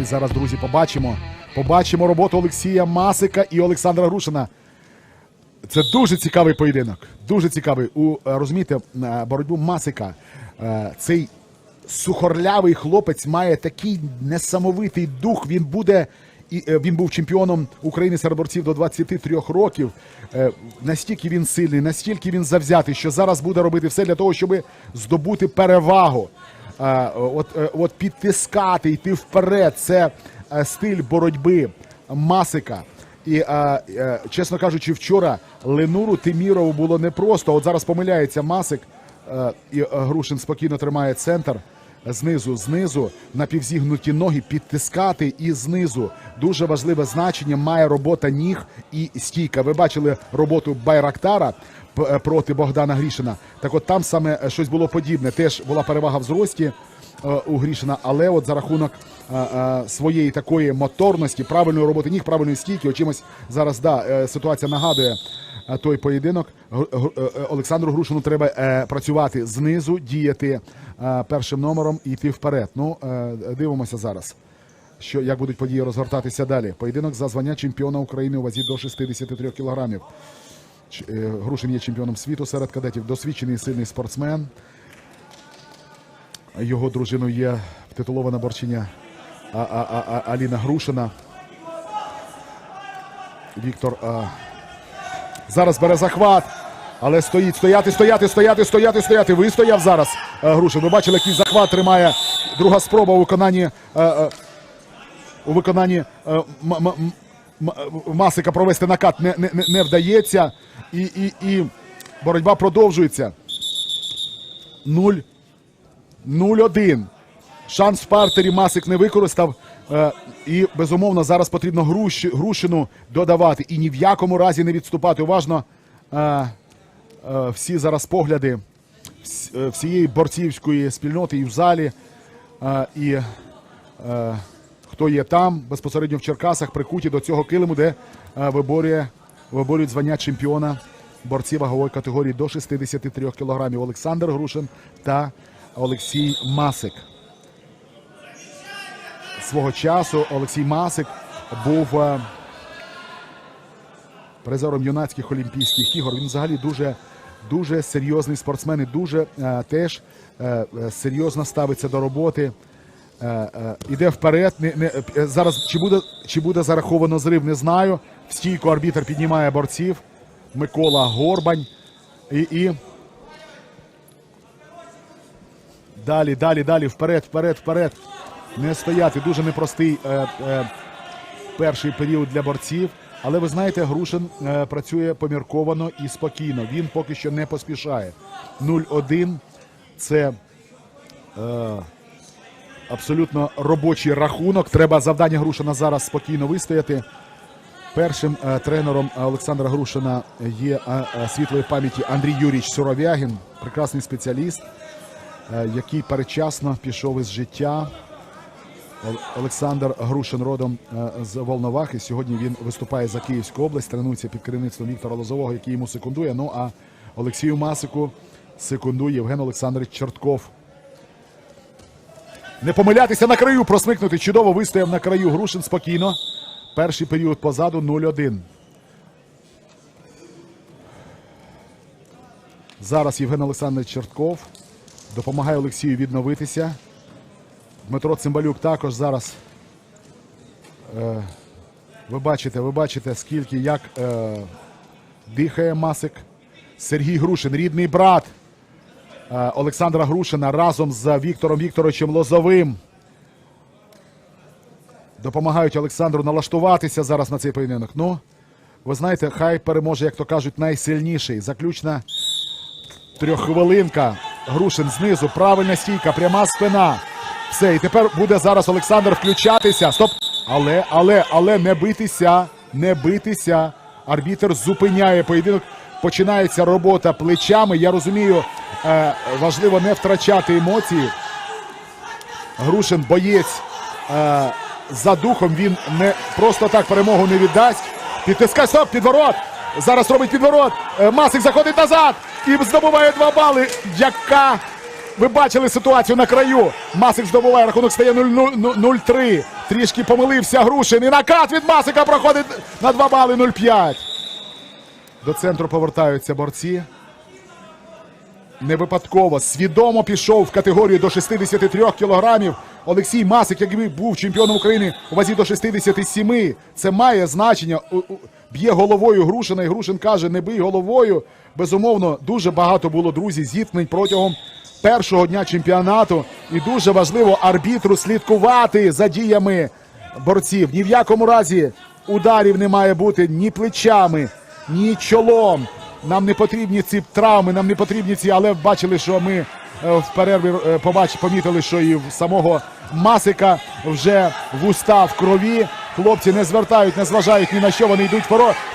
Ми зараз, друзі, побачимо. Побачимо роботу Олексія Масика і Олександра Грушина. Це дуже цікавий поєдинок. Дуже цікавий. У е, розумієте, е, боротьбу Масика. е, Цей сухорлявий хлопець має такий несамовитий дух. Він буде. І він був чемпіоном України серед борців до 23 років. Настільки він сильний, настільки він завзятий, що зараз буде робити все для того, щоб здобути перевагу. От, е, от підтискати, йти вперед. Це е, стиль боротьби Масика. І е, чесно кажучи, вчора Ленуру Тимірову було непросто. От зараз помиляється Масик, і Грушин спокійно тримає центр. Знизу, знизу, напівзігнуті ноги, підтискати і знизу. Дуже важливе значення має робота ніг і стійка. Ви бачили роботу Байрактара е, проти Богдана Грішина. Так от там саме е, щось було подібне. Теж була перевага в зрості е, у Грішина, але от за рахунок своєї такої моторності, правильної роботи ніг, правильної стійки, очимось зараз да, ситуація нагадує той поєдинок. Е, е, Олександру Грушину треба е, працювати знизу, діяти першим номером і йти вперед. Ну, дивимося зараз. Що як будуть події розгортатися далі? Поєдинок за звання чемпіона України у вазі до 63 кілограмів. Грушин є чемпіоном світу серед кадетів, досвідчений сильний спортсмен. Його дружиною є титулована борчиня А- А- А- А- Аліна Грушина. Віктор а, зараз бере захват, але стоїть, стояти, стояти, стояти, стояти, стояти. Вистояв зараз е, Грушин. Ви бачили, який захват тримає друга спроба у виконанні. е, е, у виконанні Масика провести накат не, не, не- вдається. І, і, і боротьба продовжується. 0 0-1. Шанс в партері Масик не використав. Е, і безумовно зараз потрібно Груш, Грушину додавати. І ні в якому разі не відступати. Уважно е, е, всі зараз погляди вс- всієї борцівської спільноти і в залі. І хто є там, безпосередньо в Черкасах, прикуті до цього килиму, де виборює, виборюють звання чемпіона борців вагової категорії до 63 кілограмів. Олександр Грушин та Олексій Масик. Свого часу Олексій Масик був е, призером юнацьких олімпійських ігор. Він взагалі дуже, дуже серйозний спортсмен і дуже е, теж е, серйозно ставиться до роботи. Іде вперед. Не, не, зараз чи буде, чи буде зараховано зрив, не знаю. В стійку арбітр піднімає борців. Микола Горбань. І, і далі, далі, далі, вперед, вперед, вперед. Не стояти. Дуже непростий е, е, перший період для борців. Але ви знаєте, Грушин е, працює помірковано і спокійно. Він поки що не поспішає. 0-1 це е, абсолютно робочий рахунок. Треба завдання Грушина зараз спокійно вистояти. Першим е, тренером Олександра Грушина є е, е, світлої пам'яті Андрій Юрійович Суровягін, прекрасний спеціаліст, е, який передчасно пішов із життя. Ол- Олександр Грушин родом е, з Волновахи. Сьогодні він виступає за Київську область, тренується під керівництвом Віктора Лозового, який йому секундує. Ну а Олексію Масику секундує Євген Олександрович Чортков. Не помилятися на краю, просмикнути. Чудово вистояв на краю. Грушин спокійно. Перший період позаду 0-1. Зараз Євген Олександрович Чертков допомагає Олексію відновитися. Дмитро Цимбалюк також зараз. Е, ви бачите, ви бачите, скільки як е, дихає Масик. Сергій Грушин, рідний брат е, Олександра Грушина разом з Віктором Вікторовичем Лозовим. Допомагають Олександру налаштуватися зараз на цей поєдинок. Ну, ви знаєте, хай переможе, як то кажуть, найсильніший. Заключна трьоххвилинка. Грушин знизу, правильна стійка, пряма спина. Все, і тепер буде зараз Олександр включатися. Стоп! Але, але, але не битися, не битися. Арбітер зупиняє поєдинок. Починається робота плечами. Я розумію, е, важливо не втрачати емоції. Грушин боєць е, за духом. Він не просто так перемогу не віддасть. Підтискає стоп, підворот. Зараз робить підворот. Е, Масик заходить назад і здобуває два бали. Яка ви бачили ситуацію на краю? Масик здобуває рахунок стає 0-0 0-3. Трішки помилився Грушин. І накат від Масика проходить на 2 бали 0,5. До центру повертаються борці. Не випадково свідомо пішов в категорію до 63 кілограмів. Олексій Масик, який був чемпіоном України у вазі до 67. Це має значення. Б'є головою Грушина, і Грушин каже: не бий головою. Безумовно, дуже багато було друзі зіткнень протягом першого дня чемпіонату. І дуже важливо арбітру слідкувати за діями борців. Ні в якому разі ударів не має бути ні плечами, ні чолом. Нам не потрібні ці травми, нам не потрібні ці, але бачили, що ми е, в перерві е, побач, помітили, що і в самого Масика вже вуста в крові. Хлопці не звертають, не зважають ні на що. Вони йдуть.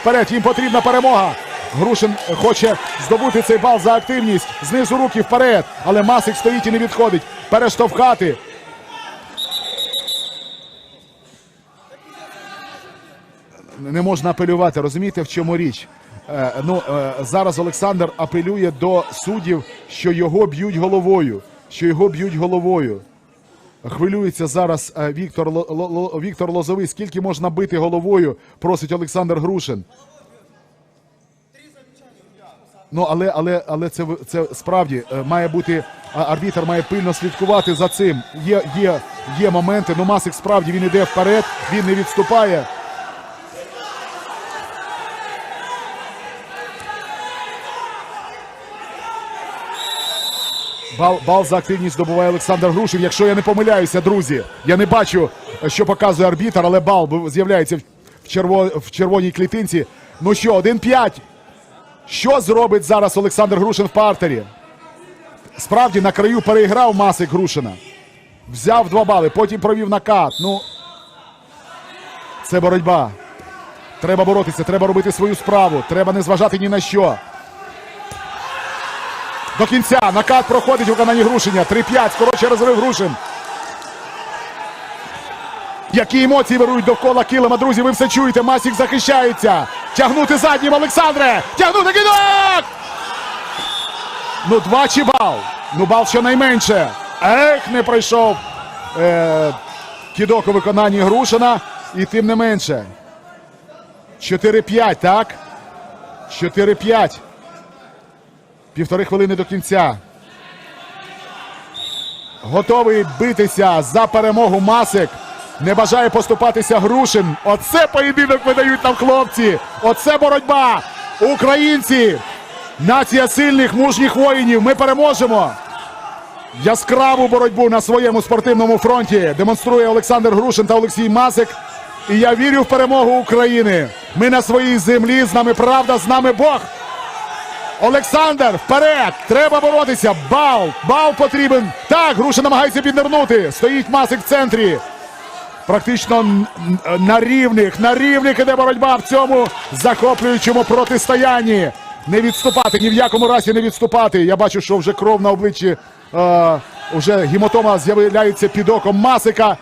Вперед. Їм потрібна перемога. Грушин хоче здобути цей бал за активність. Знизу руки вперед. Але Масик стоїть і не відходить. Перештовхати. не можна апелювати. Розумієте, в чому річ? Е, ну, е, зараз Олександр апелює до суддів, що його б'ють головою. Що його б'ють головою. Хвилюється зараз е, Віктор, Віктор Лозовий. Скільки можна бити головою, просить Олександр Грушин. Ну, але, але, але це, це справді е, має бути а, арбітр має пильно слідкувати за цим. Є, є, є моменти. Ну, Масик справді він іде вперед, він не відступає. Бал, бал за активність здобуває Олександр Грушин. Якщо я не помиляюся, друзі, я не бачу, що показує арбітр, але бал з'являється в, черво, в червоній клітинці. Ну що, 1-5. Що зробить зараз Олександр Грушин в партері? Справді на краю переіграв Масик Грушина. Взяв два бали, потім провів накат. Ну, це боротьба. Треба боротися, треба робити свою справу. Треба не зважати ні на що. До кінця накат проходить у виконанні Грушиня. 3-5. Скороче розрив Грушин. Які емоції вирують довкола килима, друзі, ви все чуєте. Масік захищається. Тягнути заднім, Олександре! Тягнути кидок! Ну, два чи бал. Ну, бал щонайменше. Ех, не пройшов е, кидок у виконанні Грушина. І тим не менше. 4-5, так? 4-5. Півтори хвилини до кінця. Готовий битися за перемогу Масик. Не бажає поступатися Грушин. Оце поєдинок видають нам хлопці. Оце боротьба. Українці. Нація сильних, мужніх воїнів. Ми переможемо. Яскраву боротьбу на своєму спортивному фронті демонструє Олександр Грушин та Олексій Масик. І я вірю в перемогу України. Ми на своїй землі. З нами правда, з нами Бог. Олександр, вперед! Треба боротися. Бал! Бал потрібен. Так, Груша намагається піднирнути. Стоїть Масик в центрі. Практично на рівних, на рівних іде боротьба в цьому захоплюючому протистоянні. Не відступати, ні в якому разі не відступати. Я бачу, що вже кров на обличчі, е, вже гематома з'являється під оком Масика,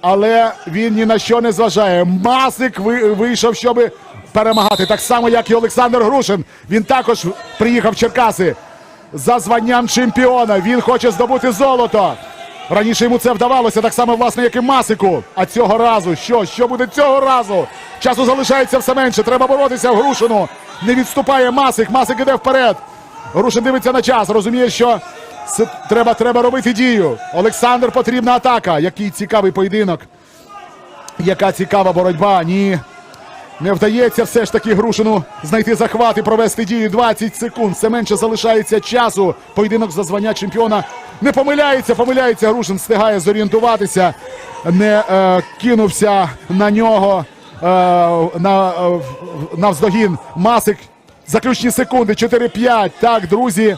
але він ні на що не зважає. Масик ви- вийшов, щоб перемагати. Так само, як і Олександр Грушин. Він також приїхав в Черкаси за званням чемпіона. Він хоче здобути золото. Раніше йому це вдавалося так само, власне, як і Масику. А цього разу що? Що буде цього разу? Часу залишається все менше. Треба боротися в Грушину. Не відступає Масик. Масик іде вперед. Грушин дивиться на час. Розуміє, що с- треба, треба робити дію. Олександр потрібна атака. Який цікавий поєдинок. Яка цікава боротьба. Ні. Не вдається все ж таки Грушину знайти захват і провести дію 20 секунд. Все менше залишається часу. Поєдинок за звання чемпіона не помиляється, помиляється. Грушин встигає зорієнтуватися, не е, кинувся на нього е, на, е, навздогін. Масик. Заключні секунди. 4-5. Так, друзі,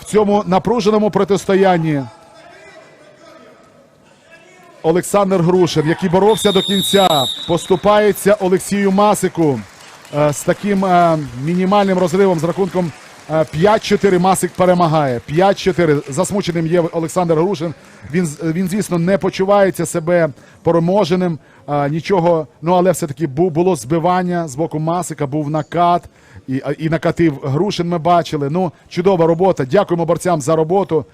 в цьому напруженому протистоянні. Олександр Грушин, який боровся до кінця, поступається Олексію Масику е, з таким е, мінімальним розривом з рахунком 5-4 Масик перемагає. 5-4. Засмученим є Олександр Грушин. Він, з- він звісно, не почувається себе переможеним. е, Нічого, ну але все-таки був було збивання з боку Масика, був накат. І, і накатив Грушин ми бачили. Ну, чудова робота. Дякуємо борцям за роботу.